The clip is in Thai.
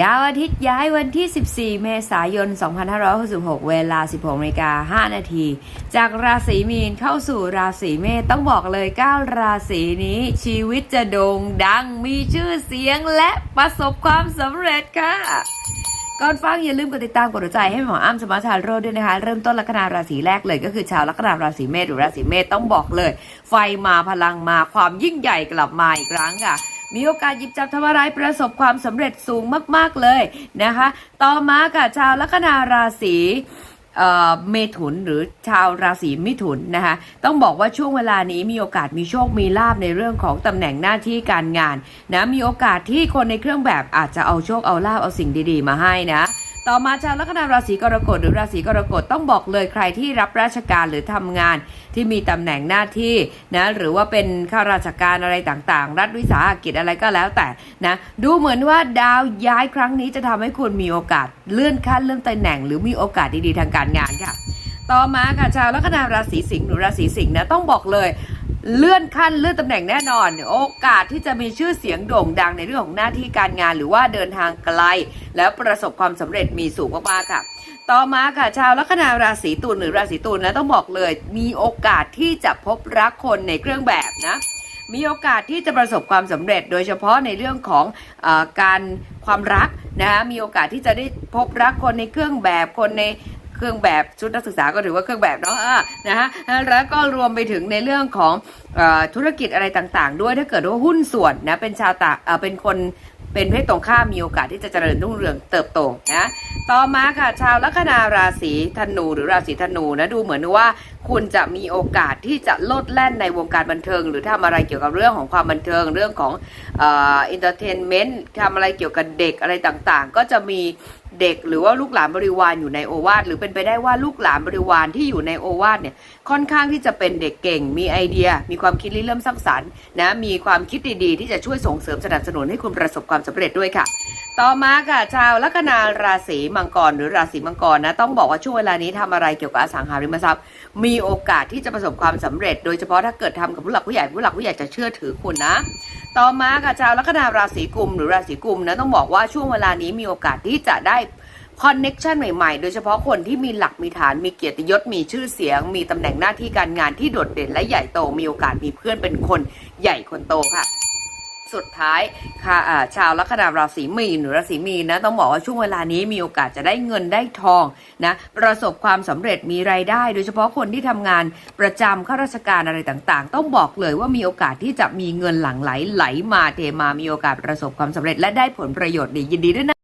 ดาวอาทิตย์ย้ายวันที่ 14 เมษายน 2566 เวลา 16นาฬิกา5นาที จากราศีมีนเข้าสู่ราศีเมษต้องบอกเลย 9 ราศีนี้ชีวิตจะโด่งดังมีชื่อเสียงและประสบความสำเร็จค่ะ ก่อนฟังอย่าลืมกดติดตามกดหัวใจให้หมออ้ำสมาชาโรดด้วยนะคะ เริ่มต้นลัคนาราศีแรกเลยก็คือชาวลัคนาราศีเมษหรือราศีเมษต้องบอกเลย ไฟมาพลังมาความยิ่งใหญ่กลับมาอีกครั้งค่ะ มีโอกาสหยิบจับทำอะไรประสบความสำเร็จสูงมาก ๆ เลยนะคะ ต่อมาค่ะชาวลัคนาราศีเอ่อเมถุนหรือชาวราศีมิถุนนะคะต้องบอกว่าช่วงเวลานี้มีโอกาสมีโชคมีลาบในเรื่องของตำแหน่งหน้าที่การงานนะมีโอกาสที่คนในเครื่องแบบอาจจะเอาโชคเอาลาบเอาสิ่งดี ๆ มาให้นะ ต่อมาชาวลัคนาราศีกรกฎหรือราศีกรกฎต้องบอกเลยใครที่รับราชการหรือทำงานที่มีตำแหน่งหน้าที่นะหรือว่าเป็นข้าราชการอะไรต่างๆ รัฐวิสาหกิจอะไรก็แล้วแต่นะดูเหมือนว่าดาวย้ายครั้งนี้จะทำให้คุณมีโอกาสเลื่อนขั้นเลื่อนตำแหน่ง หรือมีโอกาสดีๆทางการงานค่ะต่อมาค่ะชาวลัคนาราศีสิงห์หรือราศีสิงห์นะต้องบอกเลย เลื่อนขั้นเลื่อนตำแหน่งแน่นอน โอกาสที่จะมีชื่อเสียงโด่งดังในเรื่องของหน้าที่การงาน หรือว่าเดินทางไกล แล้วประสบความสำเร็จมีสูงมากๆค่ะ ต่อมาค่ะชาวลัคนาราศีตุลหรือราศีตุลนะต้องบอกเลย มีโอกาสที่จะพบรักคนในเครื่องแบบนะมีโอกาสที่จะประสบความสำเร็จ โดยเฉพาะในเรื่องของออการความรักนะคะมีโอกาสที่จะได้พบรักคนในเครื่องแบบคนใน เครื่องแบบชุดนักศึกษาก็ถือว่าเครื่องแบบเนาะนะฮะแล้วก็รวมไปถึงในเรื่องของอธุรกิจอะไรต่างๆ ด้วยถ้าเกิดว่าหุ้นส่วนนะเป็นชาวตาเอ่อเป็นคนเป็นเพศตรงข้ามมีโอกาสที่จะเจริญรุ่งเรืองเติบโตนะต่อมาค่ะชาวลัคนาราศีธนูหรือราศีธนูนะดูเหมือนว่าคุณจะมีโอกาสที่จะโลดแล่นในวงการบันเทิง หรือทำอะไรเกี่ยวกับเรื่องของความบันเทิงเรื่องของอินเตอร์เทนเมนต์ทำอะไรเกี่ยวกับเด็กอะไรต่างๆ ก็จะมี เด็กหรือว่าลูกหลานบริวารอยู่ในโอวาทหรือเป็นไปได้ว่าลูกหลานบริวารที่อยู่ในโอวาทเนี่ยค่อนข้างที่จะเป็นเด็กเก่ง มีไอเดีย มีความคิดริเริ่มสร้างสรรค์นะมีความคิดดีๆ ที่จะช่วยส่งเสริมสนับสนุนให้คุณประสบความสำเร็จด้วยค่ะ ต่อมาค่ะชาวลัคนาราศีมังกรหรือราศีมังกรนะต้องบอกว่าช่วงเวลานี้ทำอะไรเกี่ยวกับอสังหาริมทรัพย์ มีโอกาสที่จะประสบความสำเร็จ โดยเฉพาะถ้าเกิดทำกับผู้หลักผู้ใหญ่ผู้หลักผู้ใหญ่จะเชื่อถือคุณนะ ต่อมาค่ะชาวลัคนาราศีกุมหรือราศีกุมนะต้องบอกว่าช่วงเวลานี้มีโอกาสที่จะได้คอนเน็กชันใหม่ๆ โดยเฉพาะคนที่มีหลักมีฐาน มีเกียรติยศ มีชื่อเสียง มีตำแหน่งหน้าที่การงานที่โดดเด่นและใหญ่โต มีโอกาสมีเพื่อนเป็นคนใหญ่คนโตค่ะ สุดท้ายค่ะชาวลัคนาราศีมีนหรือราศีมีนนะต้องบอกว่าช่วงเวลานี้มีโอกาสจะได้เงินได้ทองนะประสบความสำเร็จมีรายได้ โดยเฉพาะคนที่ทำงานประจำข้าราชการอะไรต่างๆ ต้องบอกเลยว่ามีโอกาสที่จะมีเงินหลั่งไหลไหลมาเทมามีโอกาสประสบความสำเร็จและได้ผลประโยชน์ดียินดีด้วยนะ